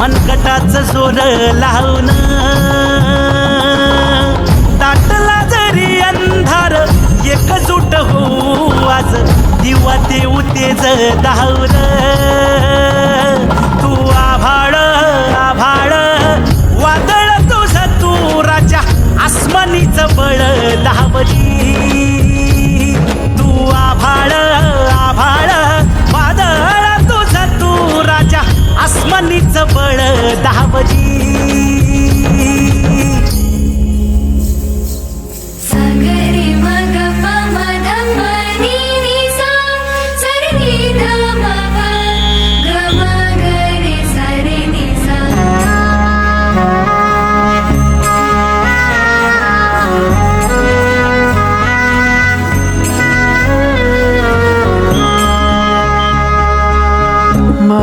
मनकटाच सूर लावून दाटला जरी अंधार एकजूट होऊ आज दिवा देऊ तेज धावलं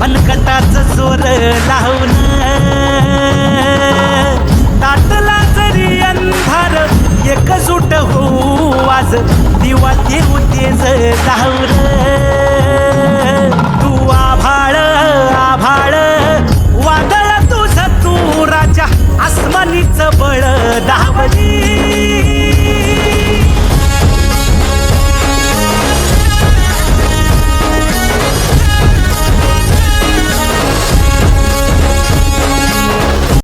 गड्या जोर लावून. दाटला जरी अंधार एकजूट होऊ आज दिवा देऊ तेज लावलं